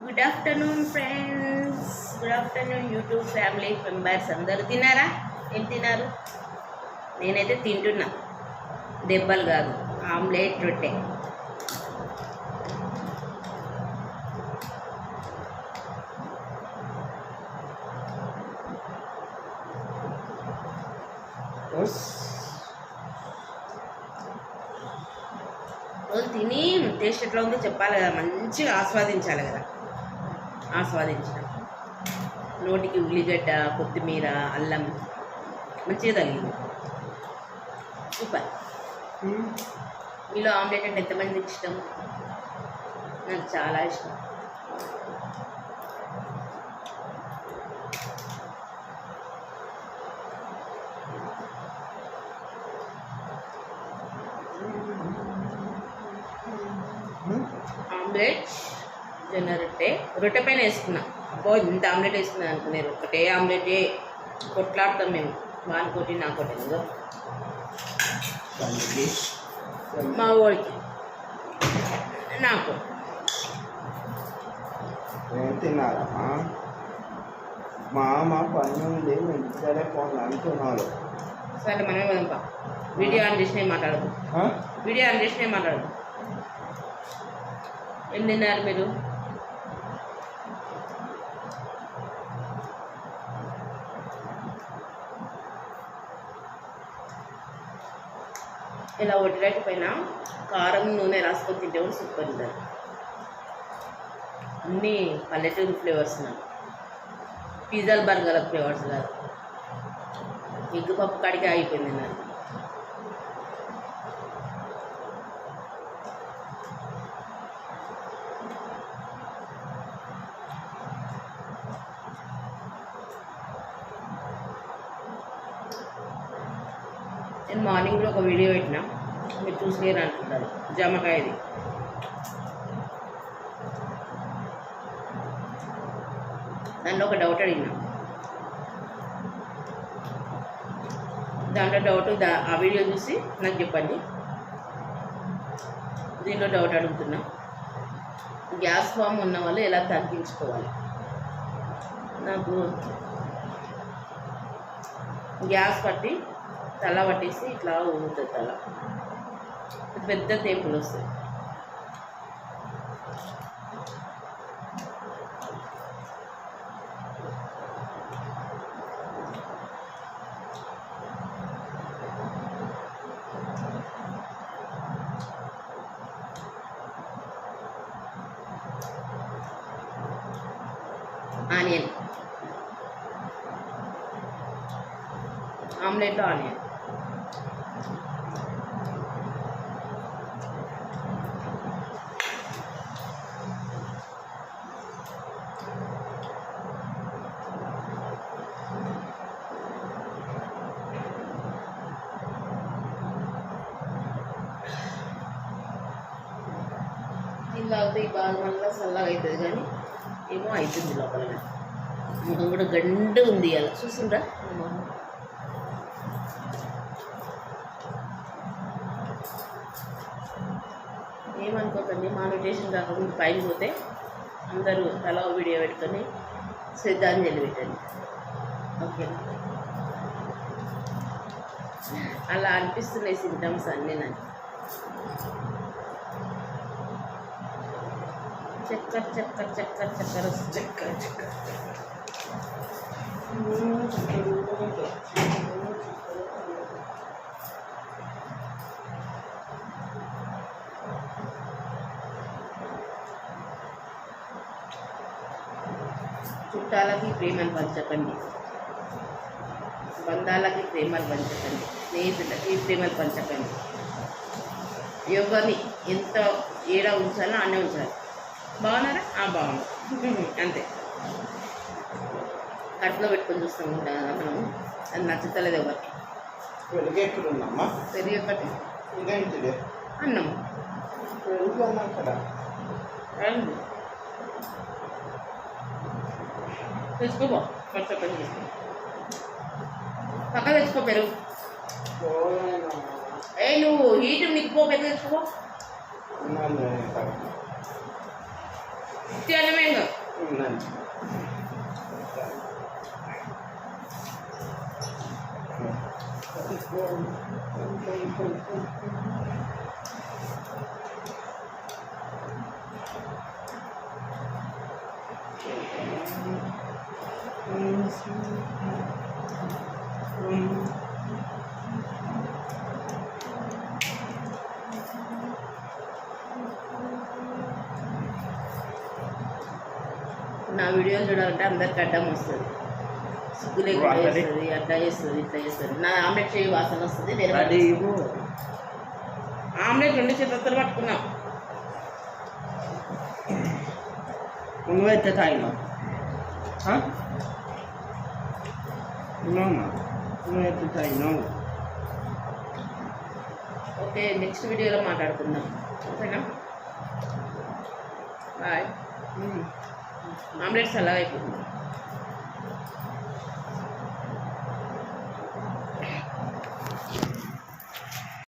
Good afternoon friends good afternoon YouTube family members అందరూ తిన్నారా? ఏం తిన్నారు? నేనైతే తింటున్నా. దెబ్బలు కాదు. ఆమ్లెట్ రొట్టె. తిని టేస్ట్ ఎట్లా ఉందో చెప్పాలి కదా. మంచిగా ఆస్వాదించాలి కదా. ఆస్వాదించడం. నోటికి ఉల్లిగడ్డ కొత్తిమీర అల్లం మంచిగా తగిలింది. సూపర్. మీలో ఆమ్లెట్ అంటే ఎంతమందికి ఇష్టం? నాకు చాలా ఇష్టం. ఆమ్లెట్ జొన్న రొట్టె. రొట్టె పైన వేసుకున్నా. అబ్బో ఇంత ఆమ్లెట్ వేసుకున్నాను అనుకున్నారు ఒకటే ఆమ్లెటే కొట్లాడతాం మేము. వానికోటి నాకోటి ఇదిగో మా ఊరికి నాకు. ఏం తిన్నారమ్మా మామ పని ఉంది ఇంటికాడే అంటున్నారు సరే మనమే వదంపా వీడియో ఆన్ చేసినే మాట్లాడదు? వీడియో ఆన్ చేసినే మాట్లాడదు ఏం తిన్నారు మీరు? ఇలా వడ్డీరాటి పైన కారం నూనె రాసుకొని తింటే కూడా సూపర్ ఉంటుంది. అన్నీ పల్లెటూరు ఫ్లేవర్స్ నాకు పిజ్జాలు బర్గర్ ఫ్లేవర్స్ కాదు ఎగ్ పప్పు కాడికి ఆగిపోయింది నాకు నేను మార్నింగ్లో ఒక వీడియో పెట్టిన. మీరు చూసినారు అనుకుంటారు. జామకాయది. దాంట్లో ఒక డౌట్ అడిగినా. దాంట్లో డౌట్ ఆ వీడియో చూసి నాకు చెప్పండి. దీంట్లో డౌట్ అడుగుతున్నా. గ్యాస్ ఫామ్ ఉన్న వాళ్ళు ఎలా తగ్గించుకోవాలి? నాకు గ్యాస్ పట్టి తల పట్టేసి ఇట్లా ఊగుతుంది తల పెద్ద తేపులు వస్తాయి ఆనియన్ ఆమ్లెట్లో ఆనియన్ ఇలా ఈ బాగా మళ్ళీ చల్లగా అవుతుంది కానీ ఏమో అవుతుంది లోపల మొహం కూడా గండు ఉంది అలా చూసిండ్రా మొహం ఏమనుకోకండి మానిటేషన్ కాకుండా పైన పోతే అందరూ తల వీడియో పెట్టుకొని శ్రద్ధాంజలి పెట్టండి. ఓకే అలా అనిపిస్తున్నాయి సింటమ్స్ అన్నీ నాకు. చక్కర్ చక్కర్ చక్కర్ చక్కర్ వస్తుంది. చిక్క చిక్క చుట్టాలకి ప్రేమలు పంచకండి. బంధాలకి ప్రేమలు పంచకండి. స్నేహితులకి ప్రేమలు పంచకండి. ఎవరిని ఎంత ఏడ ఉంచాలో అన్నే ఉంచాలి. బాగున్నారా? ఆ బాగున్నా. అంతే. కడుపులో పెట్టుకొని చూస్తాం మనం. అది నచ్చుతలేదు ఎవరికి. పెరుగు ఒకటి ఇదేంటిది? అన్నం. పెరుగు అన్నా కదా. రండి తెచ్చుకోబో ఫస్ట్ ఒకటి తీసుకో పక్క తెచ్చుకో పెరుగు. ఏ నువ్వు హీట్ నీకు పో పెరుగు తెచ్చుకో. ఉన్నాను నేను ఇక్కడ. నా వీడియోలు చూడాలంటే అందరికి అడ్డం వస్తుంది. సిగ్గు లేకుండా. చేస్తుంది అట్లా చేస్తుంది ఇట్లా చేస్తుంది. నా ఆమ్లెట్ చేయి వాసన వస్తుంది నేను. ఆమ్లెట్ రెండు చేతులతో పట్టుకున్నాం. నువ్వైతే ఉన్నామా నువ్వైతే తాగినావు ఓకే నెక్స్ట్ వీడియోలో మాట్లాడుకుందాం. ఓకేనా? Bye. ఆమ్లెట్స్ అలా అయిపోతుంది